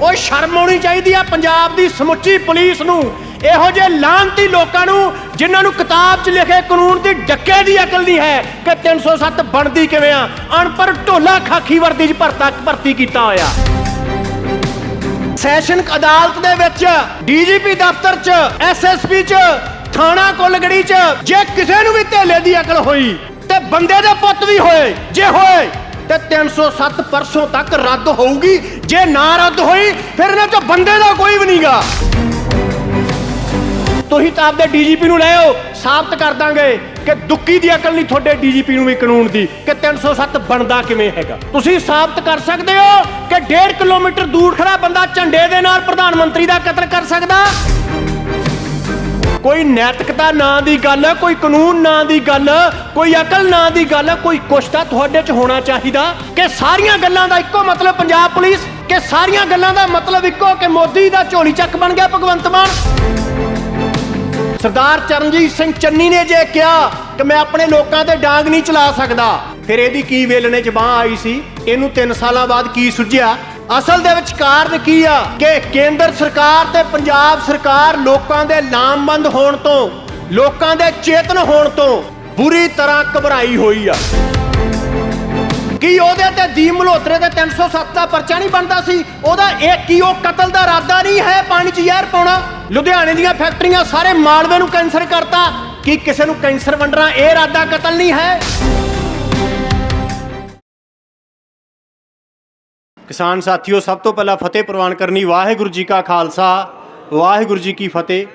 ਉਹ ਸ਼ਰਮ ਆਉਣੀ ਚਾਹੀਦੀ ਆ ਪੰਜਾਬ ਦੀ ਸਮੁੱਚੀ ਪੁਲਿਸ ਨੂੰ। ਇਹੋ ਜਿਹੇ ਲਾਂਤੀ ਲੋਕਾਂ ਨੂੰ ਜਿਨ੍ਹਾਂ ਨੂੰ ਕਿਤਾਬ 'ਚ ਲਿਖੇ ਕਾਨੂੰਨ ਦੀ ਡੱਕੇ ਦੀ ਅਕਲ ਨਹੀਂ ਹੈ ਕਿ 307 ਬਣਦੀ ਕਿਵੇਂ ਆ। ਅਨਪੜ੍ਹ ਢੋਲਾ ਖਾਕੀ ਵਰਦੀ 'ਚ ਭਰਤਾ, ਭਰਤੀ ਕੀਤਾ ਹੋਇਆ। ਸੈਸ਼ਨ ਅਦਾਲਤ ਦੇ ਵਿੱਚ ਡੀਜੀਪੀ ਦਫ਼ਤਰ 'ਚ ਐਸਐਸਪੀ 'ਚ, ਥਾਣਾ ਕੁੱਲਗੜੀ 'ਚ, ਜੇ ਕਿਸੇ ਨੂੰ ਵੀ ਧੇਲੇ ਦੀ ਅਕਲ ਹੋਈ, ਤੇ ਬੰਦੇ ਦੇ ਪੁੱਤ ਵੀ ਹੋਏ, ਜੇ ਹੋਏ ਤੇ 307 ਪਰਸੋਂ ਤੱਕ ਰੱਦ ਹੋਊਗੀ। ਜੇ ਨਾ ਰੱਦ ਹੋਈ, ਫਿਰ ਇਹਨਾਂ 'ਚ ਬੰਦੇ ਦਾ ਕੋਈ ਵੀ ਨਹੀਂਗਾ ਤੁਸੀਂ ਤਾਂ ਆਪਦੇ ਡੀਜੀਪੀ ਨੂੰ ਲੈ ਆਓ, ਸਾਬਤ ਕਰ ਦਾਂਗੇ ਕਿ ਦੁੱਕੀ ਦੀ ਅਕਲ ਨਹੀਂ ਤੁਹਾਡੇ ਡੀਜੀਪੀ ਨੂੰ ਵੀ ਕਾਨੂੰਨ ਦੀ ਕਿ 307 ਬਣਦਾ ਕਿਵੇਂ ਹੈਗਾ। ਤੁਸੀਂ ਸਾਬਤ ਕਰ ਸਕਦੇ ਹੋ ਕਿ 1.5 ਕਿਲੋਮੀਟਰ ਦੂਰ ਖੜਾ ਬੰਦਾ ਝੰਡੇ ਦੇ ਨਾਲ ਪ੍ਰਧਾਨ ਮੰਤਰੀ ਦਾ ਕਤਲ ਕਰ ਸਕਦਾ। ਕੋਈ ਨੈਤਿਕਤਾ ਨਾਂ ਦੀ ਗੱਲ, ਕੋਈ ਕਾਨੂੰਨ ਨਾਂ ਦੀ ਗੱਲ, ਕੋਈ ਅਕਲ ਨਾਂ ਦੀ ਗੱਲ, ਕੋਈ ਕੁਛ ਤਾਂ ਤੁਹਾਡੇ 'ਚ ਹੋਣਾ ਚਾਹੀਦਾ ਕਿ ਸਾਰੀਆਂ ਗੱਲਾਂ ਦਾ ਇੱਕੋ ਮਤਲਬ ਪੰਜਾਬ ਪੁਲਿਸ, ਕਿ ਸਾਰੀਆਂ ਗੱਲਾਂ ਦਾ ਮਤਲਬ ਇੱਕੋ ਕਿ ਮੋਦੀ ਦਾ ਝੋਲੀ ਚੱਕ ਬਣ ਗਿਆ ਭਗਵੰਤ ਮਾਨ। ਸਰਦਾਰ ਚਰਨਜੀਤ ਸਿੰਘ ਚੰਨੀ ਨੇ ਜੇ ਕਿਹਾ ਕਿ ਮੈਂ ਆਪਣੇ ਲੋਕਾਂ ਤੇ ਡਾਂਗ ਨਹੀਂ ਚਲਾ ਸਕਦਾ, ਫਿਰ ਇਹਦੀ ਕੀ ਵੇਲਣੇ ਚ ਬਾਹ ਆਈ ਸੀ? ਇਹਨੂੰ 3 ਸਾਲਾਂ ਬਾਅਦ ਕੀ ਸੁਝਿਆ? ਅਸਲ ਦੇ ਵਿੱਚ ਕਾਰਨ ਕੀ ਆ? ਕਿ ਕੇਂਦਰ ਸਰਕਾਰ ਤੇ ਪੰਜਾਬ ਸਰਕਾਰ ਲੋਕਾਂ ਦੇ ਲਾਮਬੰਦ ਹੋਣ ਤੋਂ, ਲੋਕਾਂ ਦੇ ਚੇਤਨ ਹੋਣ ਤੋਂ ਬੁਰੀ ਤਰ੍ਹਾਂ ਘਬਰਾਈ ਹੋਈ ਆ। ਕੀ ਉਹਦੇ ਤੇ ਦੀਪ ਮਲਹੋਤਰੇ ਤੇ 307 ਦਾ ਪਰਚਾ ਨਹੀਂ ਬਣਦਾ ਸੀ? ਉਹਦਾ ਇਹ ਕੀ ਉਹ ਕਤਲ ਦਾ ਇਰਾਦਾ ਨਹੀਂ ਹੈ? ਪਾਣੀ 'ਚ ਜ਼ਹਿਰ ਪਾਉਣਾ? ਲੁਧਿਆਣੇ ਦੀਆਂ ਫੈਕਟਰੀਆਂ ਸਾਰੇ ਮਾਲਵੇ ਨੂੰ ਕੈਂਸਰ ਕਰਤਾ। ਕੀ ਕਿਸੇ ਨੂੰ ਕੈਂਸਰ ਵੰਡਣਾ ਇਹ ਇਰਾਦਾ ਕਤਲ ਨਹੀਂ ਹੈ? ਕਿਸਾਨ ਸਾਥੀਓ, ਸਭ ਤੋਂ ਪਹਿਲਾਂ ਫਤਿਹ ਪ੍ਰਵਾਨ ਕਰਨੀ ਵਾਹਿਗੁਰੂ ਜੀ ਕਾ ਖਾਲਸਾ, ਵਾਹਿਗੁਰੂ ਜੀ ਕੀ ਫਤਿਹ।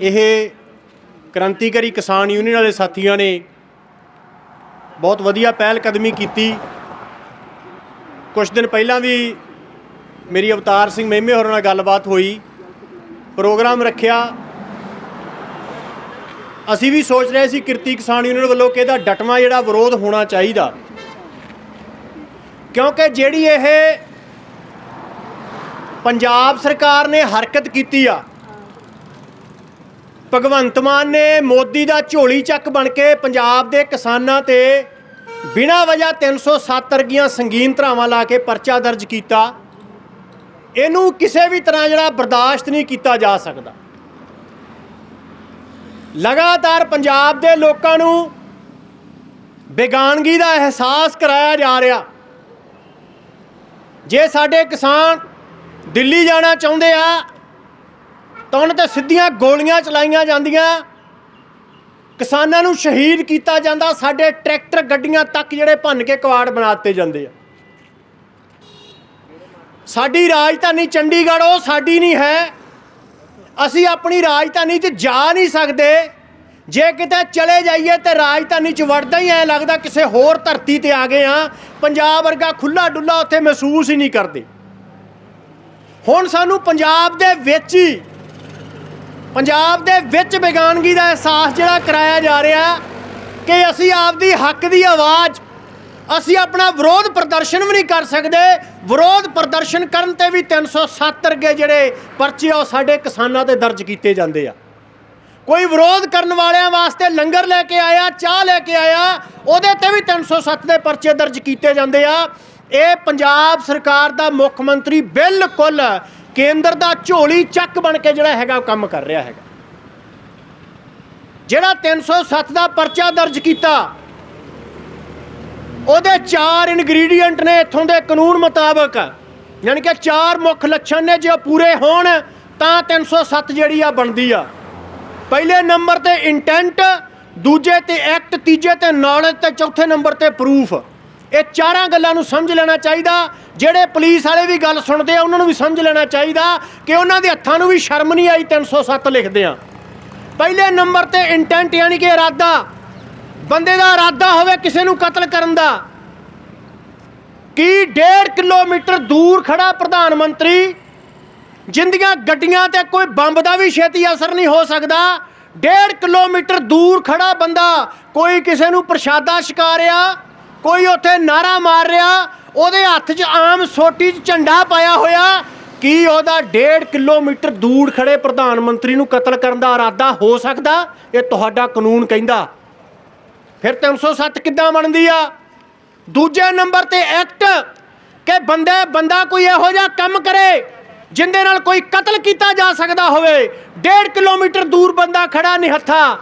ਇਹ ਕ੍ਰਾਂਤੀਕਾਰੀ ਕਿਸਾਨ ਯੂਨੀਅਨ ਵਾਲੇ ਸਾਥੀਆਂ ਨੇ ਬਹੁਤ ਵਧੀਆ ਪਹਿਲ ਕਦਮੀ ਕੀਤੀ। ਕੁਝ ਦਿਨ ਪਹਿਲਾਂ ਵੀ ਮੇਰੀ ਅਵਤਾਰ ਸਿੰਘ ਮਹਿਮੇ ਹੋਰਾਂ ਨਾਲ ਗੱਲਬਾਤ ਹੋਈ, ਪ੍ਰੋਗਰਾਮ ਰੱਖਿਆ। ਅਸੀਂ ਵੀ ਸੋਚ ਰਹੇ ਸੀ ਕਿਰਤੀ ਕਿਸਾਨ ਯੂਨੀਅਨ ਵੱਲੋਂ ਕਿ ਇਹਦਾ ਡਟਵਾ ਜਿਹੜਾ ਵਿਰੋਧ ਹੋਣਾ ਚਾਹੀਦਾ। ਕਿਉਂਕਿ ਜਿਹੜੀ ਇਹ ਪੰਜਾਬ ਸਰਕਾਰ ਨੇ ਹਰਕਤ ਕੀਤੀ ਆ, ਭਗਵੰਤ ਮਾਨ ਨੇ ਮੋਦੀ ਦਾ ਝੋਲੀ ਚੱਕ ਬਣ ਕੇ ਪੰਜਾਬ ਦੇ ਕਿਸਾਨਾਂ ਤੇ ਬਿਨਾਂ ਵਜ੍ਹਾ 307 ਵਰਗੀਆਂ ਸੰਗੀਨ ਧਰਾਵਾਂ ਲਾ ਕੇ ਪਰਚਾ ਦਰਜ ਕੀਤਾ। ਇਹਨੂੰ ਕਿਸੇ ਵੀ ਤਰ੍ਹਾਂ ਜਿਹੜਾ ਬਰਦਾਸ਼ਤ ਨਹੀਂ ਕੀਤਾ ਜਾ ਸਕਦਾ। ਲਗਾਤਾਰ ਪੰਜਾਬ ਦੇ ਲੋਕਾਂ ਨੂੰ ਬੇਗਾਨਗੀ ਦਾ ਅਹਿਸਾਸ ਕਰਾਇਆ ਜਾ ਰਿਹਾ। ਜੇ ਸਾਡੇ ਕਿਸਾਨ ਦਿੱਲੀ ਜਾਣਾ ਚਾਹੁੰਦੇ ਆ, ਤਾਂ ਉਹਨਾਂ ਤੇ ਸਿੱਧੀਆਂ ਗੋਲੀਆਂ ਚਲਾਈਆਂ ਜਾਂਦੀਆਂ। ਕਿਸਾਨਾਂ ਨੂੰ ਸ਼ਹੀਦ ਕੀਤਾ ਜਾਂਦਾ, ਸਾਡੇ ਟਰੈਕਟਰ ਗੱਡੀਆਂ ਤੱਕ ਜਿਹੜੇ ਭੰਨ ਕੇ ਕਵਾੜ ਬਣਾ ਦਿੱਤੇ ਜਾਂਦੇ ਆ। ਸਾਡੀ ਰਾਜਧਾਨੀ ਚੰਡੀਗੜ੍ਹ, ਉਹ ਸਾਡੀ ਨਹੀਂ ਹੈ। ਅਸੀਂ ਆਪਣੀ ਰਾਜਧਾਨੀ 'ਚ ਜਾ ਨਹੀਂ ਸਕਦੇ। ਜੇ ਕਿਤੇ ਚਲੇ ਜਾਈਏ ਤੇ ਰਾਜਧਾਨੀ 'ਚ ਵੜਦਾ ਹੀ ਐ ਲੱਗਦਾ ਕਿਸੇ ਹੋਰ ਧਰਤੀ ਤੇ ਆ ਗਏ ਆ ਪੰਜਾਬ ਵਰਗਾ ਖੁੱਲਾ ਡੁੱਲਾ ਉੱਥੇ ਮਹਿਸੂਸ ਹੀ ਨਹੀਂ ਕਰਦੇ। ਹੁਣ ਸਾਨੂੰ ਪੰਜਾਬ ਦੇ ਵਿੱਚ ਹੀ, ਪੰਜਾਬ ਦੇ ਵਿੱਚ ਬੇਗਾਨਗੀ ਦਾ ਅਹਿਸਾਸ ਜਿਹੜਾ ਕਰਾਇਆ ਜਾ ਰਿਹਾ ਕਿ ਅਸੀਂ ਆਪਦੀ ਹੱਕ ਦੀ ਆਵਾਜ਼ ਅਸੀਂ ਆਪਣਾ ਵਿਰੋਧ ਪ੍ਰਦਰਸ਼ਨ ਵੀ ਨਹੀਂ ਕਰ ਸਕਦੇ। ਵਿਰੋਧ ਪ੍ਰਦਰਸ਼ਨ ਕਰਨ ਤੇ ਵੀ 307 ਵਰਗੇ ਜਿਹੜੇ ਪਰਚੇ ਆ ਉਹ ਸਾਡੇ ਕਿਸਾਨਾਂ ਤੇ ਦਰਜ ਕੀਤੇ ਜਾਂਦੇ ਆ। ਕੋਈ ਵਿਰੋਧ ਕਰਨ ਵਾਲਿਆਂ ਵਾਸਤੇ ਲੰਗਰ ਲੈ ਕੇ ਆਇਆ, ਚਾਹ ਲੈ ਕੇ ਆਇਆ, ਉਹਦੇ ਤੇ ਵੀ 307 ਦੇ ਪਰਚੇ ਦਰਜ ਕੀਤੇ ਜਾਂਦੇ ਆ। ਇਹ ਪੰਜਾਬ ਸਰਕਾਰ ਦਾ ਮੁੱਖ ਮੰਤਰੀ ਬਿਲਕੁਲ ਕੇਂਦਰ ਦਾ ਝੋਲੀ ਚੱਕ ਬਣ ਕੇ ਜਿਹੜਾ ਹੈਗਾ ਉਹ ਕੰਮ ਕਰ ਰਿਹਾ ਹੈਗਾ। ਜਿਹੜਾ 307 ਦਾ ਪਰਚਾ ਦਰਜ ਕੀਤਾ ਉਹਦੇ ਚਾਰ ਇਨਗਰੀਡੀਐਂਟ ਨੇ ਇੱਥੋਂ ਦੇ ਕਾਨੂੰਨ ਮੁਤਾਬਕ। ਯਾਨੀ ਕਿ ਚਾਰ ਮੁੱਖ ਲੱਛਣ ਨੇ, ਜੇ ਉਹ ਪੂਰੇ ਹੋਣ, ਤਾਂ 307 ਜਿਹੜੀ ਆ ਬਣਦੀ ਆ। ਪਹਿਲੇ ਨੰਬਰ ਤੇ ਇੰਟੈਂਟ ਦੂਜੇ ਤੇ ਐਕਟ ਤੀਜੇ ਤੇ ਨੌਲੇਜ ਤੇ ਚੌਥੇ ਨੰਬਰ ਤੇ ਪ੍ਰੂਫ ਇਹ ਚਾਰਾਂ ਗੱਲਾਂ ਨੂੰ ਸਮਝ ਲੈਣਾ ਚਾਹੀਦਾ। ਜਿਹੜੇ ਪੁਲਿਸ ਵਾਲੇ ਵੀ ਗੱਲ ਸੁਣਦੇ ਆ, ਉਹਨਾਂ ਨੂੰ ਵੀ ਸਮਝ ਲੈਣਾ ਚਾਹੀਦਾ ਕਿ ਉਹਨਾਂ ਦੇ ਹੱਥਾਂ ਨੂੰ ਵੀ ਸ਼ਰਮ ਨਹੀਂ ਆਈ 307 ਲਿਖਦੇ ਆ ਪਹਿਲੇ ਨੰਬਰ ਤੇ ਇੰਟੈਂਟ ਯਾਨੀ ਕਿ ਇਰਾਦਾ। ਬੰਦੇ ਦਾ ਇਰਾਦਾ ਹੋਵੇ ਕਿਸੇ ਨੂੰ ਕਤਲ ਕਰਨ ਦਾ। ਕੀ 1.5 ਕਿਲੋਮੀਟਰ ਦੂਰ ਖੜਾ ਪ੍ਰਧਾਨ ਮੰਤਰੀ, ਜਿੰਦੀਆਂ ਗੱਡੀਆਂ ਤੇ ਕੋਈ ਬੰਬ ਦਾ ਵੀ ਛੇਤੀ ਅਸਰ ਨਹੀਂ ਹੋ ਸਕਦਾ? 1.5 ਕਿਲੋਮੀਟਰ ਦੂਰ ਖੜਾ ਬੰਦਾ ਕੋਈ ਕਿਸੇ ਨੂੰ ਪ੍ਰਸ਼ਾਦਾ ਛਕਾ ਰਿਹਾ ਕੋਈ ਉੱਥੇ ਨਾਰਾ ਮਾਰ ਰਿਹਾ, ਉਹਦੇ ਹੱਥ 'ਚ ਆਮ ਸੋਟੀ 'ਚ ਝੰਡਾ ਪਾਇਆ ਹੋਇਆ? ਕੀ ਉਹਦਾ 1.5 ਕਿਲੋਮੀਟਰ ਦੂਰ ਖੜੇ ਪ੍ਰਧਾਨ ਮੰਤਰੀ ਨੂੰ ਕਤਲ ਕਰਨ ਦਾ ਇਰਾਦਾ ਹੋ ਸਕਦਾ? ਇਹ ਤੁਹਾਡਾ ਕਾਨੂੰਨ ਕਹਿੰਦਾ। ਫਿਰ 307 ਕਿੱਦਾਂ ਬਣਦੀ ਆ? ਦੂਜੇ ਨੰਬਰ ਤੇ ਐਕਟ ਕਿ ਬੰਦੇ, ਬੰਦਾ ਕੋਈ ਇਹੋ ਜਿਹਾ ਕੰਮ ਕਰੇ ਜਿੰਦੇ ਨਾਲ ਕੋਈ ਕਤਲ ਕੀਤਾ ਜਾ ਸਕਦਾ ਹੋਵੇ। 1.5 ਕਿਲੋਮੀਟਰ ਦੂਰ ਬੰਦਾ ਖੜਾ ਨਿਹੱਥਾ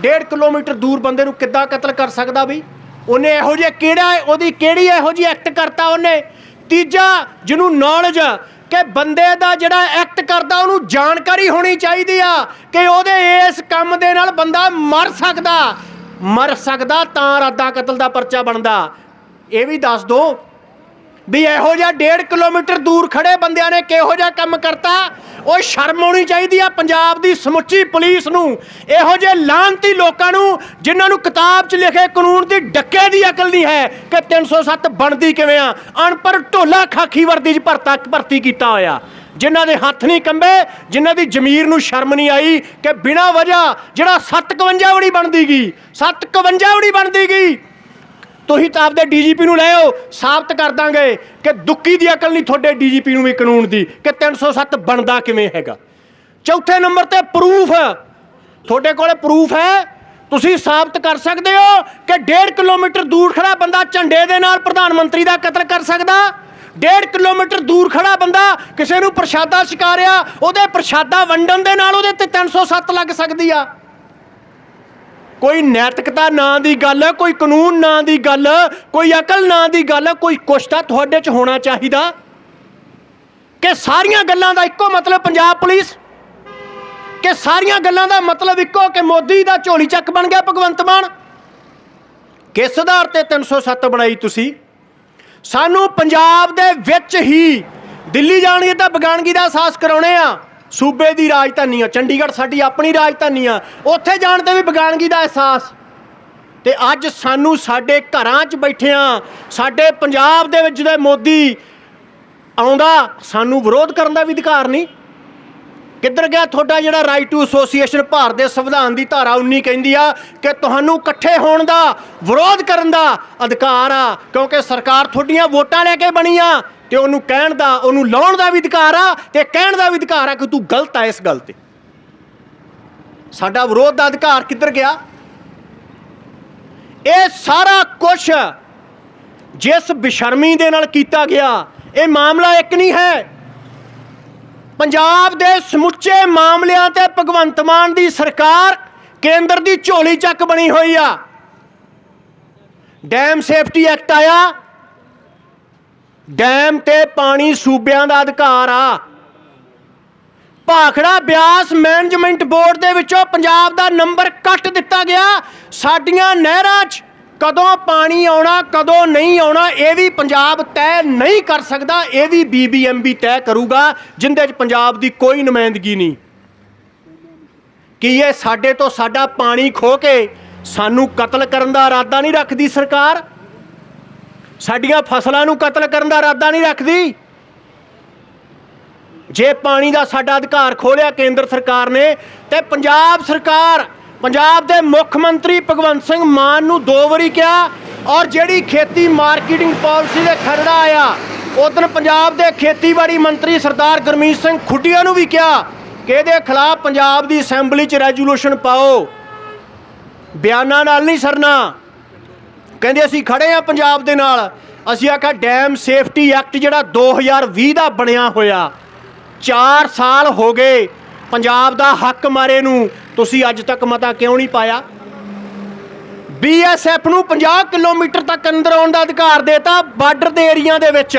1.5 ਕਿਲੋਮੀਟਰ ਦੂਰ ਬੰਦੇ ਨੂੰ ਕਿੱਦਾਂ ਕਤਲ ਕਰ ਸਕਦਾ ਬਈ? ਉਹਨੇ ਇਹੋ ਜਿਹਾ ਕਿਹੜਾ ਉਹਦੀ ਕਿਹੜੀ ਇਹੋ ਜਿਹੀ ਐਕਟ ਕਰਤਾ ਉਹਨੇ? ਤੀਜਾ, ਜਿਹਨੂੰ ਨੌਲੇਜ ਕਿ ਬੰਦੇ ਦਾ ਜਿਹੜਾ ਐਕਟ ਕਰਦਾ ਉਹਨੂੰ ਜਾਣਕਾਰੀ ਹੋਣੀ ਚਾਹੀਦੀ ਆ ਕਿ ਉਹਦੇ ਇਸ ਕੰਮ ਦੇ ਨਾਲ ਬੰਦਾ ਮਰ ਸਕਦਾ। ਮਰ ਸਕਦਾ ਤਾਂ ਰਾਦਾ ਕਤਲ ਦਾ ਪਰਚਾ ਬਣਦਾ। ਇਹ ਵੀ ਦੱਸ ਦੋ ਵੀ ਇਹੋ ਜਿਹਾ 1.5 ਕਿਲੋਮੀਟਰ ਦੂਰ ਖੜੇ ਬੰਦਿਆਂ ਨੇ ਕਿਹੋ ਜਿਹਾ ਕੰਮ ਕਰਤਾ? ਉਹ ਸ਼ਰਮ ਆਉਣੀ ਚਾਹੀਦੀ ਆ ਪੰਜਾਬ ਦੀ ਸਮੁੱਚੀ ਪੁਲਿਸ ਨੂੰ। ਇਹੋ ਜਿਹੇ ਲਾਂਤੀ ਲੋਕਾਂ ਨੂੰ ਜਿਨ੍ਹਾਂ ਨੂੰ ਕਿਤਾਬ 'ਚ ਲਿਖੇ ਕਾਨੂੰਨ ਦੀ ਡੱਕੇ ਦੀ ਅਕਲ ਨਹੀਂ ਹੈ ਕਿ 307 ਬਣਦੀ ਕਿਵੇਂ ਆ? ਅਨਪੜ੍ਹ ਢੋਲਾ ਖਾਕੀ ਵਰਦੀ 'ਚ ਭਰਤਾ ਭਰਤੀ ਕੀਤਾ ਹੋਇਆ। ਜਿਨ੍ਹਾਂ ਦੇ ਹੱਥ ਨਹੀਂ ਕੰਬੇ, ਜਿਨ੍ਹਾਂ ਦੀ ਜ਼ਮੀਰ ਨੂੰ ਸ਼ਰਮ ਨਹੀਂ ਆਈ ਕਿ ਬਿਨਾਂ ਵਜ੍ਹਾ ਜਿਹੜਾ 751 ਵੜੀ ਬਣਦੀ ਗਈ 751 ਵੜੀ ਬਣਦੀ ਗਈ ਤੁਸੀਂ ਤਾਂ ਆਪਦੇ ਡੀਜੀਪੀ ਨੂੰ ਲੈ ਸਾਬਤ ਕਰ ਦਾਂਗੇ ਕਿ ਦੁੱਕੀ ਦੀ ਅਕਲ ਨਹੀਂ ਤੁਹਾਡੇ ਡੀਜੀਪੀ ਨੂੰ ਵੀ ਕਾਨੂੰਨ ਦੀ ਕਿ 307 ਬਣਦਾ ਕਿਵੇਂ ਹੈਗਾ। ਚੌਥੇ ਨੰਬਰ ਤੇ ਪ੍ਰੂਫ, ਤੁਹਾਡੇ ਕੋਲੇ ਪ੍ਰੂਫ ਹੈ, ਤੁਸੀਂ ਸਾਬਤ ਕਰ ਸਕਦੇ ਹੋ ਕਿ 1.5 ਕਿਲੋਮੀਟਰ ਦੂਰ ਖੜਾ ਬੰਦਾ ਝੰਡੇ ਦੇ ਨਾਲ ਪ੍ਰਧਾਨ ਮੰਤਰੀ ਦਾ ਕਤਲ ਕਰ ਸਕਦਾ। 1.5 ਕਿਲੋਮੀਟਰ ਦੂਰ ਖੜਾ ਬੰਦਾ ਕਿਸੇ ਨੂੰ ਪ੍ਰਸ਼ਾਦਾ ਛਕਾਰਿਆ ਉਹਦੇ ਪ੍ਰਸ਼ਾਦਾ ਵੰਡਣ ਦੇ ਨਾਲ ਉਹਦੇ ਤੇ 307 ਲੱਗ ਸਕਦੀ ਆ। ਕੋਈ ਨੈਤਿਕਤਾ ਨਾਂ ਦੀ ਗੱਲ, ਕੋਈ ਕਾਨੂੰਨ ਨਾਂ ਦੀ ਗੱਲ, ਕੋਈ ਅਕਲ ਨਾਂ ਦੀ ਗੱਲ, ਕੋਈ ਕੁਛ ਤਾਂ ਤੁਹਾਡੇ 'ਚ ਹੋਣਾ ਚਾਹੀਦਾ। ਕਿ ਸਾਰੀਆਂ ਗੱਲਾਂ ਦਾ ਇੱਕੋ ਮਤਲਬ ਪੰਜਾਬ ਪੁਲਿਸ? ਕਿ ਸਾਰੀਆਂ ਗੱਲਾਂ ਦਾ ਮਤਲਬ ਇੱਕੋ ਕਿ ਮੋਦੀ ਦਾ ਝੋਲੀ ਚੱਕ ਬਣ ਗਿਆ ਭਗਵੰਤ ਮਾਨ? ਕਿਸ ਆਧਾਰ ਤੇ 307 ਬਣਾਈ ਤੁਸੀਂ? ਸਾਨੂੰ ਪੰਜਾਬ ਦੇ ਵਿੱਚ ਹੀ ਦਿੱਲੀ ਜਾਣਗੇ ਤਾਂ ਬਗਾਨਗੀ ਦਾ ਅਹਿਸਾਸ ਕਰਾਉਣੇ ਆ। ਸੂਬੇ ਦੀ ਰਾਜਧਾਨੀ ਆ, ਚੰਡੀਗੜ੍ਹ ਸਾਡੀ ਆਪਣੀ ਰਾਜਧਾਨੀ ਆ। ਉੱਥੇ ਜਾਣ ਤੇ ਵੀ ਬਗਾਨਗੀ ਦਾ ਅਹਿਸਾਸ। ਤੇ ਅੱਜ ਸਾਨੂੰ ਸਾਡੇ ਘਰਾਂ 'ਚ ਬੈਠਿਆਂ ਸਾਡੇ ਪੰਜਾਬ ਦੇ ਵਿੱਚ ਜਦੋਂ ਮੋਦੀ ਆਉਂਦਾ, ਸਾਨੂੰ ਵਿਰੋਧ ਕਰਨ ਦਾ ਵੀ ਅਧਿਕਾਰ ਨਹੀਂ। ਕਿੱਧਰ ਗਿਆ ਤੁਹਾਡਾ ਜਿਹੜਾ ਰਾਈਟ ਟੂ ਐਸੋਸੀਏਸ਼ਨ ਭਾਰਤ ਦੇ ਸੰਵਿਧਾਨ ਦੀ ਧਾਰਾ 19 ਕਹਿੰਦੀ ਆ ਕਿ ਤੁਹਾਨੂੰ ਇਕੱਠੇ ਹੋਣ ਦਾ ਵਿਰੋਧ ਕਰਨ ਦਾ ਅਧਿਕਾਰ ਆ, ਕਿਉਂਕਿ ਸਰਕਾਰ ਤੁਹਾਡੀਆਂ ਵੋਟਾਂ ਲੈ ਕੇ ਬਣੀ ਆ ਤੇ ਉਹਨੂੰ ਕਹਿਣ ਦਾ, ਉਹਨੂੰ ਲਾਉਣ ਦਾ ਵੀ ਅਧਿਕਾਰ ਆ ਤੇ ਕਹਿਣ ਦਾ ਵੀ ਅਧਿਕਾਰ ਆ ਕਿ ਤੂੰ ਗਲਤ ਆ ਇਸ ਗੱਲ ਤੇ। ਸਾਡਾ ਵਿਰੋਧ ਦਾ ਅਧਿਕਾਰ ਕਿੱਧਰ ਗਿਆ? ਇਹ ਸਾਰਾ ਕੁਝ ਜਿਸ ਬਿਸ਼ਰਮੀ ਦੇ ਨਾਲ ਕੀਤਾ ਗਿਆ, ਇਹ ਮਾਮਲਾ ਇੱਕ ਨਹੀਂ ਹੈ। ਪੰਜਾਬ ਦੇ ਸਮੁੱਚੇ ਮਾਮਲਿਆਂ ਤੇ ਭਗਵੰਤ ਮਾਨ ਦੀ ਸਰਕਾਰ ਕੇਂਦਰ ਦੀ ਝੋਲੀ ਚੱਕ ਬਣੀ ਹੋਈ ਆ। ਡੈਮ ਸੇਫਟੀ ਐਕਟ ਆਇਆ। ਡੈਮ ਤੇ ਪਾਣੀ ਸੂਬਿਆਂ ਦਾ ਅਧਿਕਾਰ ਆ। ਭਾਖੜਾ ਬਿਆਸ ਮੈਨੇਜਮੈਂਟ ਬੋਰਡ ਦੇ ਵਿੱਚੋਂ ਪੰਜਾਬ ਦਾ ਨੰਬਰ ਕੱਟ ਦਿੱਤਾ ਗਿਆ। ਸਾਡੀਆਂ ਨਹਿਰਾਂ 'ਚ ਕਦੋਂ ਪਾਣੀ ਆਉਣਾ, ਕਦੋਂ ਨਹੀਂ ਆਉਣਾ, ਇਹ ਵੀ ਪੰਜਾਬ ਤੈਅ ਨਹੀਂ ਕਰ ਸਕਦਾ, ਇਹ ਵੀ ਬੀਬੀਐਮਬੀ ਤੈਅ ਕਰੂਗਾ, ਜਿੰਦੇ 'ਚ ਪੰਜਾਬ ਦੀ ਕੋਈ ਨੁਮਾਇੰਦਗੀ ਨਹੀਂ। ਕੀ ਇਹ ਸਾਡੇ ਤੋਂ ਸਾਡਾ ਪਾਣੀ ਖੋ ਕੇ ਸਾਨੂੰ ਕਤਲ ਕਰਨ ਦਾ ਇਰਾਦਾ ਨਹੀਂ ਰੱਖਦੀ ਸਰਕਾਰ? ਸਾਡੀਆਂ ਫਸਲਾਂ ਨੂੰ ਕਤਲ ਕਰਨ ਦਾ ਇਰਾਦਾ ਨਹੀਂ ਰੱਖਦੀ? ਜੇ ਪਾਣੀ ਦਾ ਸਾਡਾ ਅਧਿਕਾਰ ਖੋਲਿਆ ਕੇਂਦਰ ਸਰਕਾਰ ਨੇ, ਤੇ ਪੰਜਾਬ ਸਰਕਾਰ ਪੰਜਾਬ ਦੇ ਮੁੱਖ ਮੰਤਰੀ ਭਗਵੰਤ ਸਿੰਘ ਮਾਨ ਨੂੰ ਦੋ ਵਾਰੀ ਕਿਹਾ ਔਰ ਜਿਹੜੀ ਖੇਤੀ ਮਾਰਕੀਟਿੰਗ ਪਾਲਿਸੀ ਦੇ ਖਰੜਾ ਆਇਆ ਉਦੋਂ ਪੰਜਾਬ ਦੇ ਖੇਤੀਬਾੜੀ ਮੰਤਰੀ ਸਰਦਾਰ ਗੁਰਮੀਤ ਸਿੰਘ ਖੁੱਡੀਆਂ ਨੂੰ ਵੀ ਕਿਹਾ ਕਿ ਇਹਦੇ ਖਿਲਾਫ ਪੰਜਾਬ ਦੀ ਅਸੈਂਬਲੀ 'ਚ ਰੈਜੂਲੇਸ਼ਨ ਪਾਓ। ਬਿਆਨਾਂ ਨਾਲ ਨਹੀਂ ਸਰਨਾ। ਕਹਿੰਦੇ ਅਸੀਂ ਖੜੇ ਆ ਪੰਜਾਬ ਦੇ ਨਾਲ। ਅਸੀਂ ਆਖਿਆ ਡੈਮ ਸੇਫਟੀ ਐਕਟ ਜਿਹੜਾ 2020 ਦਾ ਬਣਿਆ ਹੋਇਆ 4 ਸਾਲ ਹੋ ਗਏ ਪੰਜਾਬ ਦਾ ਹੱਕ ਮਾਰੇ ਨੂੰ। ਤੁਸੀਂ ਅੱਜ ਤੱਕ ਮਤਾ ਕਿਉਂ ਨਹੀਂ ਪਾਇਆ? ਬੀਐਸਐਫ ਨੂੰ 50 ਕਿਲੋਮੀਟਰ ਤੱਕ ਅੰਦਰ ਆਉਣ ਦਾ ਅਧਿਕਾਰ ਦੇਤਾ ਬਾਰਡਰ ਦੇ ਏਰੀਆ ਦੇ ਵਿੱਚ।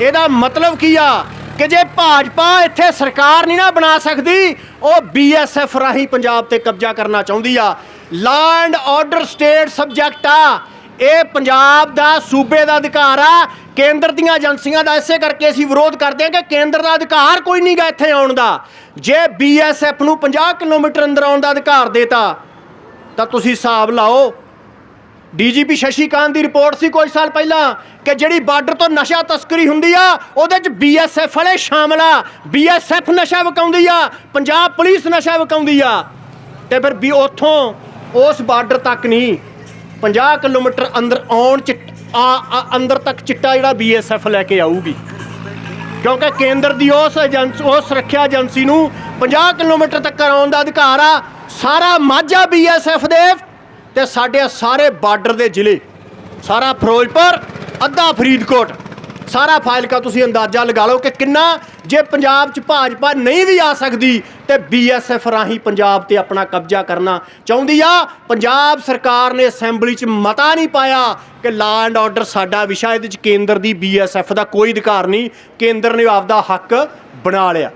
ਇਹਦਾ ਮਤਲਬ ਕੀ ਆ? ਕਿ ਜੇ ਭਾਜਪਾ ਇੱਥੇ ਸਰਕਾਰ ਨਹੀਂ ਨਾ ਬਣਾ ਸਕਦੀ, ਉਹ ਬੀਐਸਐਫ ਰਾਹੀਂ ਪੰਜਾਬ ਤੇ ਕਬਜ਼ਾ ਕਰਨਾ ਚਾਹੁੰਦੀ ਆ। Law and order state subject ਆ। ਇਹ ਪੰਜਾਬ ਦਾ ਸੂਬੇ ਦਾ ਅਧਿਕਾਰ ਆ ਕੇਂਦਰ ਦੀਆਂ ਏਜੰਸੀਆਂ ਦਾ ਇਸੇ ਕਰਕੇ ਅਸੀਂ ਵਿਰੋਧ ਕਰਦੇ ਹਾਂ ਕਿ ਕੇਂਦਰ ਦਾ ਅਧਿਕਾਰ ਕੋਈ ਨਹੀਂਗਾ ਇੱਥੇ ਆਉਣ ਦਾ। ਜੇ ਬੀਐਸਐਫ ਨੂੰ 50 ਕਿਲੋਮੀਟਰ ਅੰਦਰ ਆਉਣ ਦਾ ਅਧਿਕਾਰ ਦੇਤਾ, ਤਾਂ ਤੁਸੀਂ ਹਿਸਾਬ ਲਾਓ। ਡੀਜੀਪੀ ਸ਼ਸ਼ੀ ਕਾਂਤ ਦੀ ਰਿਪੋਰਟ ਸੀ ਕੁਝ ਸਾਲ ਪਹਿਲਾਂ ਕਿ ਜਿਹੜੀ ਬਾਰਡਰ ਤੋਂ ਨਸ਼ਾ ਤਸਕਰੀ ਹੁੰਦੀ ਆ, ਉਹਦੇ ਚ ਬੀਐਸਐਫ ਵਾਲੇ ਸ਼ਾਮਲ ਆ। ਬੀਐਸਐਫ ਨਸ਼ਾ ਵਿਕਾਉਂਦੀ ਆ, ਪੰਜਾਬ ਪੁਲਿਸ ਨਸ਼ਾ ਵਿਕਾਉਂਦੀ ਆ। ਤੇ ਫਿਰ ਵੀ ਉੱਥੋਂ ਉਸ ਬਾਰਡਰ ਤੱਕ ਨਹੀਂ 50 ਕਿਲੋਮੀਟਰ ਅੰਦਰ ਆਉਣ ਚ ਆ ਅੰਦਰ ਤੱਕ ਚਿੱਟਾ ਜਿਹੜਾ ਬੀਐਸਐਫ ਲੈ ਕੇ ਆਊਗੀ। ਕਿਉਂਕਿ ਕੇਂਦਰ ਦੀ ਉਸ ਏਜੰਸ, ਉਸ ਸੁਰੱਖਿਆ ਏਜੰਸੀ ਨੂੰ 50 ਕਿਲੋਮੀਟਰ ਤੱਕ ਆਉਣ ਦਾ ਅਧਿਕਾਰ ਆ। ਸਾਰਾ ਮਾਝਾ ਬੀਐਸਐਫ ਦੇ ਤੇ ਸਾਡੇ ਸਾਰੇ ਬਾਰਡਰ ਦੇ ਜ਼ਿਲ੍ਹੇ, ਸਾਰਾ ਫਿਰੋਜ਼ਪੁਰ, ਅੱਧਾ ਫਰੀਦਕੋਟ। ਸਾਰਾ ਫਾਈਲਕਾ ਤੁਸੀਂ ਅੰਦਾਜ਼ਾ ਲਗਾ ਲਓ ਕਿ ਕਿੰਨਾ ਜੇ ਪੰਜਾਬ 'ਚ ਭਾਜਪਾ ਨਹੀਂ ਵੀ ਆ ਸਕਦੀ ਤੇ ਬੀਐਸਐਫ ਰਾਹੀਂ ਪੰਜਾਬ ਤੇ ਆਪਣਾ ਕਬਜ਼ਾ ਕਰਨਾ ਚਾਹੁੰਦੀ ਆ। ਪੰਜਾਬ ਸਰਕਾਰ ਨੇ ਅਸੈਂਬਲੀ 'ਚ ਮਤਾ ਨਹੀਂ ਪਾਇਆ ਕਿ ਲਾ ਐਂਡ ਆਰਡਰ ਸਾਡਾ ਵਿਸ਼ਾ, ਇਹਦੇ 'ਚ ਕੇਂਦਰ ਦੀ ਬੀਐਸਐਫ ਦਾ ਕੋਈ ਅਧਿਕਾਰ ਨਹੀਂ। ਕੇਂਦਰ ਨੇ ਆਪਦਾ ਹੱਕ ਬਣਾ ਲਿਆ।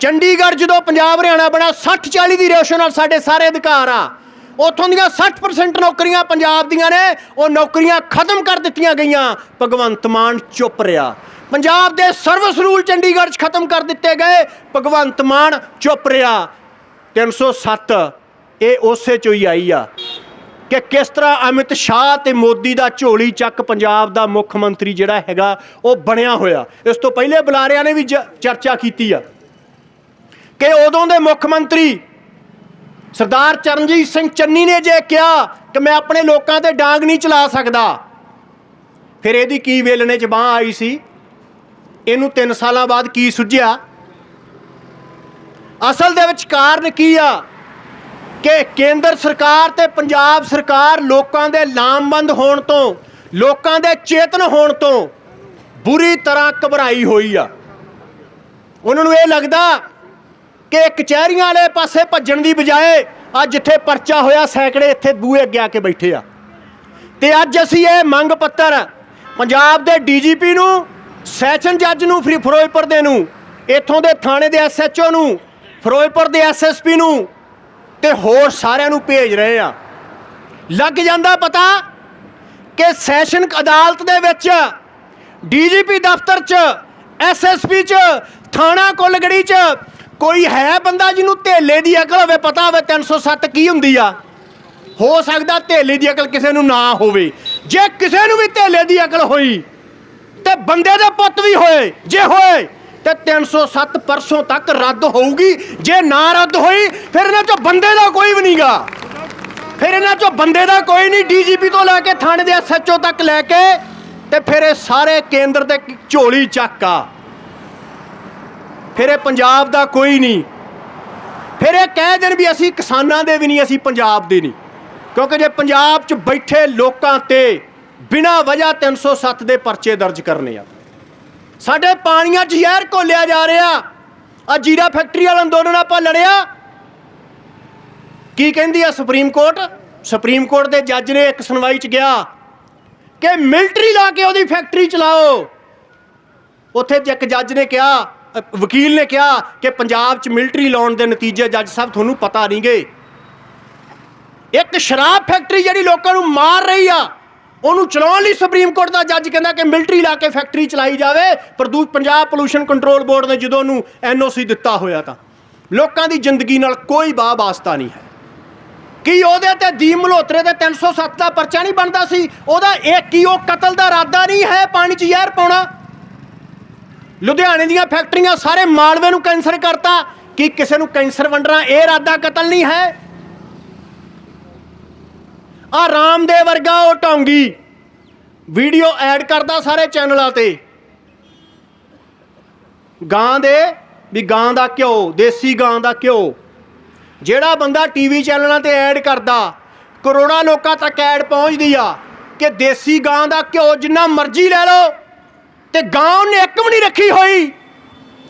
ਚੰਡੀਗੜ੍ਹ ਜਦੋਂ ਪੰਜਾਬ ਹਰਿਆਣਾ ਬਣਾ 60 40 ਦੀ ਰੇਸ਼ੋ ਨਾਲ ਸਾਡੇ ਸਾਰੇ ਅਧਿਕਾਰ ਆ। ਉਥੋਂ ਦੀਆਂ 60% ਨੌਕਰੀਆਂ ਪੰਜਾਬ ਦੀਆਂ ਨੇ, ਉਹ ਨੌਕਰੀਆਂ ਖਤਮ ਕਰ ਦਿੱਤੀਆਂ ਗਈਆਂ। ਭਗਵੰਤ ਮਾਨ ਚੁੱਪ ਰਿਹਾ। ਪੰਜਾਬ ਦੇ ਸਰਵਿਸ ਰੂਲ ਚੰਡੀਗੜ੍ਹ 'ਚ ਖਤਮ ਕਰ ਦਿੱਤੇ ਗਏ। ਭਗਵੰਤ ਮਾਨ ਚੁੱਪ ਰਿਹਾ। 307 ਇਹ ਉਸੇ ਚੋਂ ਹੀ ਆਈ ਆ ਕਿ ਕਿਸ ਤਰ੍ਹਾਂ ਅਮਿਤ ਸ਼ਾਹ ਤੇ ਮੋਦੀ ਦਾ ਝੋਲੀ ਚੱਕ ਪੰਜਾਬ ਦਾ ਮੁੱਖ ਮੰਤਰੀ ਜਿਹੜਾ ਹੈਗਾ, ਉਹ ਬਣਿਆ ਹੋਇਆ। ਇਸ ਤੋਂ ਪਹਿਲੇ ਬੁਲਾਰਿਆਂ ਨੇ ਵੀ ਚਰਚਾ ਕੀਤੀ ਆ ਕਿ ਉਦੋਂ ਦੇ ਮੁੱਖ ਮੰਤਰੀ ਸਰਦਾਰ ਚਰਨਜੀਤ ਸਿੰਘ ਚੰਨੀ ਨੇ ਜੇ ਕਿਹਾ ਕਿ ਮੈਂ ਆਪਣੇ ਲੋਕਾਂ ਤੇ ਡਾਂਗ ਨਹੀਂ ਚਲਾ ਸਕਦਾ, ਫਿਰ ਇਹਦੀ ਕੀ ਵੇਲਣੇ ਚ ਬਾਹ ਆਈ ਸੀ? ਇਹਨੂੰ 3 ਸਾਲਾਂ ਬਾਅਦ ਕੀ ਸੁਝਿਆ? ਅਸਲ ਦੇ ਵਿੱਚ ਕਾਰਨ ਕੀ ਆ ਕਿ ਕੇਂਦਰ ਸਰਕਾਰ ਤੇ ਪੰਜਾਬ ਸਰਕਾਰ ਲੋਕਾਂ ਦੇ ਲਾਮਬੰਦ ਹੋਣ ਤੋਂ, ਲੋਕਾਂ ਦੇ ਚੇਤਨ ਹੋਣ ਤੋਂ ਬੁਰੀ ਤਰ੍ਹਾਂ ਘਬਰਾਈ ਹੋਈ ਆ। ਉਹਨਾਂ ਨੂੰ ਇਹ ਲੱਗਦਾ ਕਿ ਕਚਹਿਰੀਆਂ ਵਾਲੇ ਪਾਸੇ ਭੱਜਣ ਦੀ ਬਜਾਏ ਅੱਜ ਜਿੱਥੇ ਪਰਚਾ ਹੋਇਆ, ਸੈਂਕੜੇ ਇੱਥੇ ਬੂਹੇ ਅੱਗੇ ਆ ਕੇ ਬੈਠੇ ਆ। ਤੇ ਅੱਜ ਅਸੀਂ ਇਹ ਮੰਗ ਪੱਤਰ ਪੰਜਾਬ ਦੇ ਡੀਜੀਪੀ ਨੂੰ, ਸੈਸ਼ਨ ਜੱਜ ਨੂੰ, ਫਰੀ ਫਿਰੋਜ਼ਪੁਰ ਦੇ ਨੂੰ, ਇੱਥੋਂ ਦੇ ਥਾਣੇ ਦੇ ਐਸਐਚਓ ਨੂੰ, ਫਿਰੋਜ਼ਪੁਰ ਦੇ ਐਸਐਸਪੀ ਨੂੰ ਤੇ ਹੋਰ ਸਾਰਿਆਂ ਨੂੰ ਭੇਜ ਰਹੇ ਆ। ਲੱਗ ਜਾਂਦਾ ਪਤਾ ਕਿ ਸੈਸ਼ਨ ਅਦਾਲਤ ਦੇ ਵਿੱਚ ਡੀਜੀਪੀ ਦਫ਼ਤਰ 'ਚ ਐਸਐਸਪੀ 'ਚ, ਥਾਣਾ ਕੁੱਲਗੜੀ 'ਚ ਕੋਈ ਹੈ ਬੰਦਾ ਜਿਹਨੂੰ ਧੇਲੇ ਦੀ ਅਕਲ ਹੋਵੇ, ਪਤਾ ਹੋਵੇ 307 ਕੀ ਹੁੰਦੀ ਆ? ਹੋ ਸਕਦਾ ਧੇਲੇ ਦੀ ਅਕਲ ਕਿਸੇ ਨੂੰ ਨਾ ਹੋਵੇ। ਜੇ ਕਿਸੇ ਨੂੰ ਵੀ ਧੇਲੇ ਦੀ ਅਕਲ ਹੋਈ, ਤੇ ਬੰਦੇ ਦੇ ਪੁੱਤ ਵੀ ਹੋਏ, ਜੇ ਹੋਏ, ਤੇ 307 ਪਰਸੋਂ ਤੱਕ ਰੱਦ ਹੋਊਗੀ। ਜੇ ਨਾ ਰੱਦ ਹੋਈ, ਫਿਰ ਇਹਨਾਂ ਚੋਂ ਬੰਦੇ ਦਾ ਕੋਈ ਵੀ ਨਹੀਂਗਾ। ਫਿਰ ਇਹਨਾਂ ਚੋਂ ਬੰਦੇ ਦਾ ਕੋਈ ਨਹੀਂ। ਡੀਜੀਪੀ ਤੋਂ ਲੈ ਕੇ ਥਾਣੇ ਦੇ ਐਸਐਚਓ ਤੱਕ ਲੈ ਕੇ, ਤੇ ਫਿਰ ਇਹ ਸਾਰੇ ਕੇਂਦਰ ਤੇ ਝੋਲੀ ਚੱਕ ਆ। ਫਿਰ ਇਹ ਪੰਜਾਬ ਦਾ ਕੋਈ ਨਹੀਂ। ਫਿਰ ਇਹ ਕਹਿ ਦੇਣ ਵੀ ਅਸੀਂ ਕਿਸਾਨਾਂ ਦੇ ਵੀ ਨਹੀਂ, ਅਸੀਂ ਪੰਜਾਬ ਦੇ ਨਹੀਂ। ਕਿਉਂਕਿ ਜੇ ਪੰਜਾਬ 'ਚ ਬੈਠੇ ਲੋਕਾਂ ਤੇ ਬਿਨਾਂ ਵਜ੍ਹਾ 307 ਦੇ ਪਰਚੇ ਦਰਜ ਕਰਨੇ ਆ। ਸਾਡੇ ਪਾਣੀਆਂ 'ਚ ਜ਼ਹਿਰ ਘੋਲਿਆ ਜਾ ਰਿਹਾ। ਆ ਜੀਰਾ ਫੈਕਟਰੀ ਵਾਲਾ ਅੰਦੋਲਨ ਆਪਾਂ ਲੜਿਆ। ਕੀ ਕਹਿੰਦੀ ਆ ਸੁਪਰੀਮ ਕੋਰਟ? ਸੁਪਰੀਮ ਕੋਰਟ ਦੇ ਜੱਜ ਨੇ ਇੱਕ ਸੁਣਵਾਈ 'ਚ ਗਿਆ ਕਿ ਮਿਲਟਰੀ ਲਾ ਕੇ ਉਹਦੀ ਫੈਕਟਰੀ ਚਲਾਓ। ਉੱਥੇ ਇੱਕ ਜੱਜ ਨੇ ਕਿਹਾ ਵਕੀਲ ਨੇ ਕਿਹਾ ਕਿ ਪੰਜਾਬ 'ਚ ਮਿਲਟਰੀ ਲਾਉਣ ਦੇ ਨਤੀਜੇ ਜੱਜ ਸਾਹਿਬ ਤੁਹਾਨੂੰ ਪਤਾ ਨਹੀਂ ਗਏ ਇੱਕ ਸ਼ਰਾਬ ਫੈਕਟਰੀ ਜਿਹੜੀ ਲੋਕਾਂ ਨੂੰ ਮਾਰ ਰਹੀ ਆ, ਉਹਨੂੰ ਚਲਾਉਣ ਲਈ ਸੁਪਰੀਮ ਕੋਰਟ ਦਾ ਜੱਜ ਕਹਿੰਦਾ ਕਿ ਮਿਲਟਰੀ ਲਾ ਕੇ ਫੈਕਟਰੀ ਚਲਾਈ ਜਾਵੇ ਪ੍ਰਦੂਸ਼ ਪੰਜਾਬ ਪੋਲੂਸ਼ਨ ਕੰਟਰੋਲ ਬੋਰਡ ਨੇ ਜਦੋਂ ਉਹਨੂੰ ਐਨਓਸੀ ਦਿੱਤਾ ਹੋਇਆ ਤਾਂ। ਲੋਕਾਂ ਦੀ ਜ਼ਿੰਦਗੀ ਨਾਲ ਕੋਈ ਬਾਹ ਵਾਸਤਾ ਨਹੀਂ ਹੈ। ਕੀ ਉਹਦੇ ਤੇ ਦੀਪ ਮਲਹੋਤਰੇ ਦੇ 307 ਦਾ ਪਰਚਾ ਨਹੀਂ ਬਣਦਾ ਸੀ? ਉਹਦਾ ਇਹ ਕੀ ਉਹ ਕਤਲ ਦਾ ਇਰਾਦਾ ਨਹੀਂ ਹੈ? ਪਾਣੀ 'ਚ ਜ਼ਹਿਰ ਪਾਉਣਾ। ਲੁਧਿਆਣੇ ਦੀਆਂ ਫੈਕਟਰੀਆਂ ਸਾਰੇ ਮਾਲਵੇ ਨੂੰ ਕੈਂਸਰ ਕਰਤਾ। ਕਿ ਕਿਸੇ ਨੂੰ ਕੈਂਸਰ ਵੰਡਣਾ ਇਹ ਇਰਾਦਾ ਕਤਲ ਨਹੀਂ ਹੈ? ਆ ਰਾਮਦੇਵ ਵਰਗਾ ਉਹ ਟੌਂਗੀ। ਵੀਡੀਓ ਐਡ ਕਰਦਾ ਸਾਰੇ ਚੈਨਲਾਂ ਤੇ। ਗਾਂ ਦੇ ਵੀ ਗਾਂ ਦਾ ਘਿਓ, ਦੇਸੀ ਗਾਂ ਦਾ ਘਿਓ। ਜਿਹੜਾ ਬੰਦਾ ਟੀਵੀ ਚੈਨਲਾਂ ਤੇ ਐਡ ਕਰਦਾ, ਕਰੋੜਾਂ ਲੋਕਾਂ ਤੱਕ ਐਡ ਪਹੁੰਚਦੀ ਆ ਕਿ ਦੇਸੀ ਗਾਂ ਦਾ ਘਿਓ ਜਿੰਨਾ ਮਰਜ਼ੀ ਲੈ ਲਓ। ਤੇ ਗਾਂ ਉਹਨੇ ਇੱਕ ਵੀ ਨਹੀਂ ਰੱਖੀ ਹੋਈ।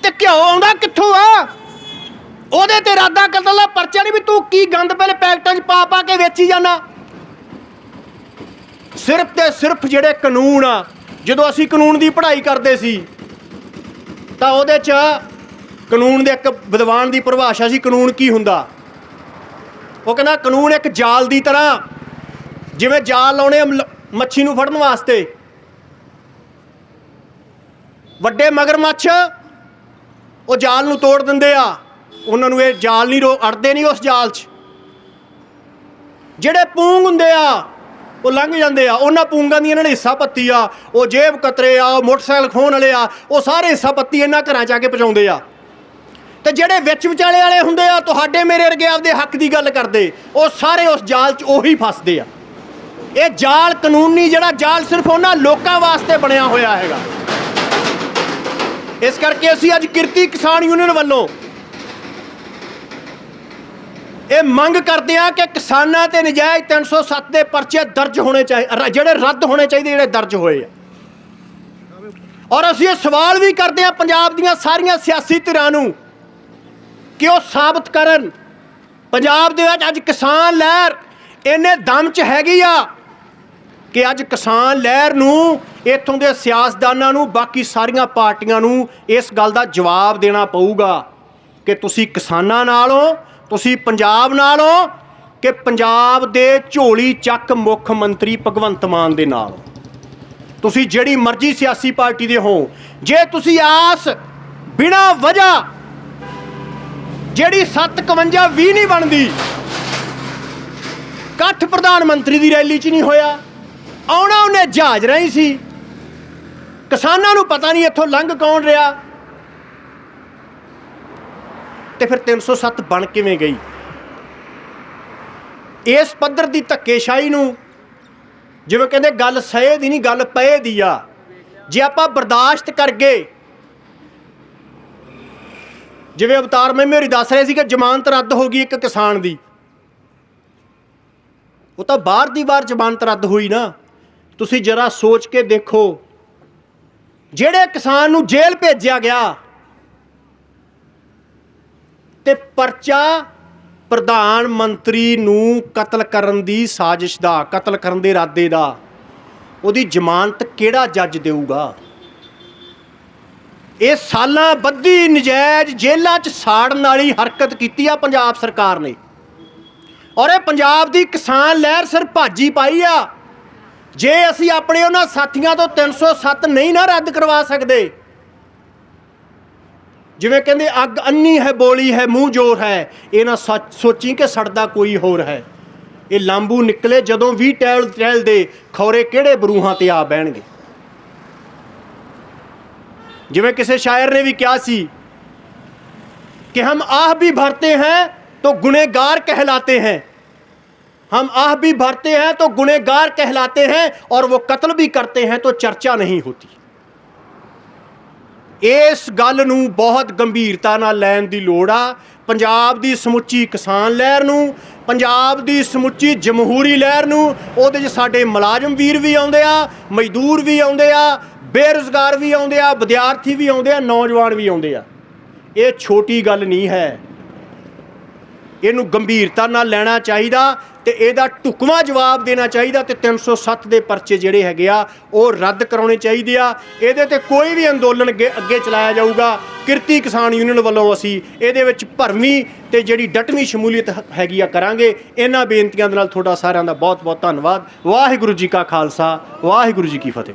ਤੇ ਘਿਓ ਆਉਂਦਾ ਕਿੱਥੋਂ ਆ? ਉਹਦੇ ਤੇ ਇਰਾਦਾ ਕਤਲ ਦਾ ਪਰਚਾ ਨਹੀਂ ਵੀ ਤੂੰ ਕੀ ਗੰਦ ਪਹਿਲੇ ਪੈਕਟਾਂ 'ਚ ਪਾ ਪਾ ਕੇ ਵੇਚੀ ਜਾਂਦਾ। ਸਿਰਫ ਤੇ ਸਿਰਫ ਜਿਹੜੇ ਕਾਨੂੰਨ ਆ, ਜਦੋਂ ਅਸੀਂ ਕਾਨੂੰਨ ਦੀ ਪੜ੍ਹਾਈ ਕਰਦੇ ਸੀ, ਤਾਂ ਉਹਦੇ 'ਚ ਕਾਨੂੰਨ ਦੇ ਇੱਕ ਵਿਦਵਾਨ ਦੀ ਪਰਿਭਾਸ਼ਾ ਸੀ, ਕਾਨੂੰਨ ਕੀ ਹੁੰਦਾ? ਉਹ ਕਹਿੰਦਾ ਕਾਨੂੰਨ ਇੱਕ ਜਾਲ ਦੀ ਤਰ੍ਹਾਂ, ਜਿਵੇਂ ਜਾਲ ਲਾਉਣੇ ਆ ਮੱਛੀ ਨੂੰ ਫੜਨ ਵਾਸਤੇ। ਵੱਡੇ ਮਗਰਮੱਛ, ਉਹ ਜਾਲ ਨੂੰ ਤੋੜ ਦਿੰਦੇ ਆ। ਉਹਨਾਂ ਨੂੰ ਇਹ ਜਾਲ ਨਹੀਂ ਰੋ, ਅੜਦੇ ਨਹੀਂ ਉਸ ਜਾਲ 'ਚ। ਜਿਹੜੇ ਪੂੰਗ ਹੁੰਦੇ ਆ, ਉਹ ਲੰਘ ਜਾਂਦੇ ਆ। ਉਹਨਾਂ ਪੂੰਗਾਂ ਦੀ ਇਹਨਾਂ ਨੇ ਹਿੱਸਾ ਪੱਤੀ ਆ। ਉਹ ਜੇਬ ਕਤਰੇ ਆ, ਉਹ ਮੋਟਰਸਾਈਕਲ ਖੋਣ ਵਾਲੇ ਆ, ਉਹ ਸਾਰੇ ਹਿੱਸਾ ਪੱਤੀ ਇਹਨਾਂ ਘਰਾਂ 'ਚ ਆ ਕੇ ਪਹੁੰਚਾਉਂਦੇ ਆ। ਤੇ ਜਿਹੜੇ ਵਿੱਚ ਵਿਚਾਲੇ ਵਾਲੇ ਹੁੰਦੇ ਆ, ਤੁਹਾਡੇ ਮੇਰੇ ਵਰਗੇ ਆਪਦੇ ਹੱਕ ਦੀ ਗੱਲ ਕਰਦੇ, ਉਹ ਸਾਰੇ ਉਸ ਜਾਲ 'ਚ ਉਹੀ ਫਸਦੇ ਆ। ਇਹ ਜਾਲ ਕਾਨੂੰਨੀ ਜਿਹੜਾ ਜਾਲ ਸਿਰਫ ਉਹਨਾਂ ਲੋਕਾਂ ਵਾਸਤੇ ਬਣਿਆ ਹੋਇਆ ਹੈਗਾ। ਇਸ ਕਰਕੇ ਅਸੀਂ ਅੱਜ ਕਿਰਤੀ ਕਿਸਾਨ ਯੂਨੀਅਨ ਵੱਲੋਂ ਇਹ ਮੰਗ ਕਰਦੇ ਆ ਕਿ ਕਿਸਾਨਾਂ ਤੇ ਨਜਾਇਜ਼ 307 ਦੇ ਪਰਚੇ ਦਰਜ ਹੋਣੇ ਚਾਹੀਦੇ ਜਿਹੜੇ ਰੱਦ ਹੋਣੇ ਚਾਹੀਦੇ, ਜਿਹੜੇ ਦਰਜ ਹੋਏ ਆ। ਔਰ ਅਸੀਂ ਇਹ ਸਵਾਲ ਵੀ ਕਰਦੇ ਹਾਂ ਪੰਜਾਬ ਦੀਆਂ ਸਾਰੀਆਂ ਸਿਆਸੀ ਧਿਰਾਂ ਨੂੰ ਕਿ ਉਹ ਸਾਬਤ ਕਰਨ। ਪੰਜਾਬ ਦੇ ਵਿੱਚ ਅੱਜ ਕਿਸਾਨ ਲਹਿਰ ਇੰਨੇ ਦਮ 'ਚ ਹੈਗੀ ਆ ਕਿ ਅੱਜ ਕਿਸਾਨ ਲਹਿਰ ਨੂੰ ਇੱਥੋਂ ਦੇ ਸਿਆਸਦਾਨਾਂ ਨੂੰ, ਬਾਕੀ ਸਾਰੀਆਂ ਪਾਰਟੀਆਂ ਨੂੰ ਇਸ ਗੱਲ ਦਾ ਜਵਾਬ ਦੇਣਾ ਪਊਗਾ ਕਿ ਤੁਸੀਂ ਕਿਸਾਨਾਂ ਨਾਲ ਹੋ, ਤੁਸੀਂ ਪੰਜਾਬ ਨਾਲ ਹੋ, ਕਿ ਪੰਜਾਬ ਦੇ ਝੋਲੀ ਚੱਕ ਮੁੱਖ ਮੰਤਰੀ ਭਗਵੰਤ ਮਾਨ ਦੇ ਨਾਲ ਹੋ। ਤੁਸੀਂ ਜਿਹੜੀ ਮਰਜ਼ੀ ਸਿਆਸੀ ਪਾਰਟੀ ਦੇ ਹੋ ਜੇ ਤੁਸੀਂ ਆਸ ਬਿਨਾ ਵਜ੍ਹਾ ਜਿਹੜੀ 751 ਵੀ ਨਹੀਂ ਬਣਦੀ, ਇਕੱਠ ਪ੍ਰਧਾਨ ਮੰਤਰੀ ਦੀ ਰੈਲੀ 'ਚ ਨਹੀਂ ਹੋਇਆ, ਆਉਣਾ ਉਹਨੇ ਜਹਾਜ਼ ਰਾਹੀਂ ਸੀ ਕਿਸਾਨਾਂ ਨੂੰ ਪਤਾ ਨਹੀਂ ਇੱਥੋਂ ਲੰਘ ਕੌਣ ਰਿਹਾ। ਤੇ ਫਿਰ 307 ਬਣ ਕਿਵੇਂ ਗਈ? ਇਸ ਪੱਧਰ ਦੀ ਧੱਕੇਸ਼ਾਹੀ ਨੂੰ ਜਿਵੇਂ ਕਹਿੰਦੇ ਗੱਲ ਸਹੇ ਦੀ ਨਹੀਂ, ਗੱਲ ਪਏ ਦੀ ਆ। ਜੇ ਆਪਾਂ ਬਰਦਾਸ਼ਤ ਕਰ ਗਏ, ਜਿਵੇਂ ਅਵਤਾਰ ਮੈਂ ਮੇਰੀ ਦੱਸ ਰਹੇ ਸੀ ਕਿ ਜ਼ਮਾਨਤ ਰੱਦ ਹੋ ਗਈ ਇੱਕ ਕਿਸਾਨ ਦੀ। ਉਹ ਤਾਂ ਬਾਹਰ ਦੀ ਬਾਹਰ ਜ਼ਮਾਨਤ ਰੱਦ ਹੋਈ ਨਾ। ਤੁਸੀਂ ਜਰਾ ਸੋਚ ਕੇ ਦੇਖੋ। ਜਿਹੜੇ ਕਿਸਾਨ ਨੂੰ ਜੇਲ੍ਹ ਭੇਜਿਆ ਗਿਆ ਤੇ ਪਰਚਾ ਪ੍ਰਧਾਨ ਮੰਤਰੀ ਨੂੰ ਕਤਲ ਕਰਨ ਦੀ ਸਾਜ਼ਿਸ਼ ਦਾ, ਕਤਲ ਕਰਨ ਦੇ ਇਰਾਦੇ ਦਾ, ਉਹਦੀ ਜ਼ਮਾਨਤ ਕਿਹੜਾ ਜੱਜ ਦੇਊਗਾ? ਇਹ ਸਾਲਾਂ ਬੱਧੀ ਨਜਾਇਜ਼ ਜੇਲ੍ਹਾਂ 'ਚ ਸਾੜਨ ਵਾਲੀ ਹਰਕਤ ਕੀਤੀ ਆ ਪੰਜਾਬ ਸਰਕਾਰ ਨੇ। ਔਰ ਇਹ ਪੰਜਾਬ ਦੀ ਕਿਸਾਨ ਲਹਿਰ ਸਿਰ ਭਾਜੀ ਪਾਈ ਆ। ਜੇ ਅਸੀਂ ਆਪਣੇ ਉਹਨਾਂ ਸਾਥੀਆਂ ਤੋਂ 307 ਨਹੀਂ ਨਾ ਰੱਦ ਕਰਵਾ ਸਕਦੇ ਜਿਵੇਂ ਕਹਿੰਦੇ ਅੱਗ ਅੰਨੀ ਹੈ ਬੋਲੀ ਹੈ ਮੂੰਹ ਜੋਰ ਹੈ ਇਹ ਨਾ ਸੱਚ ਸੋਚੀ ਕਿ ਸੜਦਾ ਕੋਈ ਹੋਰ ਹੈ ਇਹ ਲਾਂਬੂ ਨਿਕਲੇ ਜਦੋਂ ਵੀ ਟਹਿਲ ਟਹਿਲ ਦੇ ਖੌਰੇ ਕਿਹੜੇ ਬਰੂਹਾਂ ਤੇ ਆ ਬਹਿਣਗੇ ਜਿਵੇਂ ਕਿਸੇ ਸ਼ਾਇਰ ਨੇ ਵੀ ਕਿਹਾ ਸੀ कि हम आह भी भरते हैं तो गुनेगार कहलाते हैं हम आह भी भरते हैं तो गुनेगार कहलाते हैं और वो कत्ल भी करते हैं तो चर्चा नहीं होती ਇਸ ਗੱਲ ਨੂੰ ਬਹੁਤ ਗੰਭੀਰਤਾ ਨਾਲ ਲੈਣ ਦੀ ਲੋੜ ਆ ਪੰਜਾਬ ਦੀ ਸਮੁੱਚੀ ਕਿਸਾਨ ਲਹਿਰ ਨੂੰ ਪੰਜਾਬ ਦੀ ਸਮੁੱਚੀ ਜਮਹੂਰੀ ਲਹਿਰ ਨੂੰ ਉਹਦੇ 'ਚ ਸਾਡੇ ਮੁਲਾਜ਼ਮ ਵੀਰ ਵੀ ਆਉਂਦੇ ਆ ਮਜ਼ਦੂਰ ਵੀ ਆਉਂਦੇ ਆ ਬੇਰੁਜ਼ਗਾਰ ਵੀ ਆਉਂਦੇ ਆ ਵਿਦਿਆਰਥੀ ਵੀ ਆਉਂਦੇ ਆ ਨੌਜਵਾਨ ਵੀ ਆਉਂਦੇ ਆ ਇਹ ਛੋਟੀ ਗੱਲ ਨਹੀਂ ਹੈ ਇਹਨੂੰ ਗੰਭੀਰਤਾ ਨਾਲ ਲੈਣਾ ਚਾਹੀਦਾ ਤੇ ਇਹਦਾ ਢੁਕਵਾਂ ਜਵਾਬ ਦੇਣਾ ਚਾਹੀਦਾ ਤੇ 307 ਦੇ ਪਰਚੇ ਜਿਹੜੇ ਹੈਗੇ ਆ, ਉਹ ਰੱਦ ਕਰਾਉਣੇ ਚਾਹੀਦੇ ਆ। ਇਹਦੇ ਤੇ ਕੋਈ ਵੀ ਅੰਦੋਲਨ ਅੱਗੇ ਅੱਗੇ ਚਲਾਇਆ ਜਾਊਗਾ। ਕਿਰਤੀ ਕਿਸਾਨ ਯੂਨੀਅਨ ਵੱਲੋਂ ਅਸੀਂ ਇਹਦੇ ਵਿੱਚ ਭਰਵੀਂ ਤੇ ਜਿਹੜੀ ਡਟਵੀਂ ਸ਼ਮੂਲੀਅਤ ਹੈਗੀ ਆ ਕਰਾਂਗੇ। ਇਹਨਾਂ ਬੇਨਤੀਆਂ ਦੇ ਨਾਲ ਤੁਹਾਡਾ ਸਾਰਿਆਂ ਦਾ ਬਹੁਤ ਬਹੁਤ ਧੰਨਵਾਦ। ਵਾਹਿਗੁਰੂ ਜੀ ਕਾ ਖਾਲਸਾ, ਵਾਹਿਗੁਰੂ ਜੀ ਕੀ ਫਤਿਹ।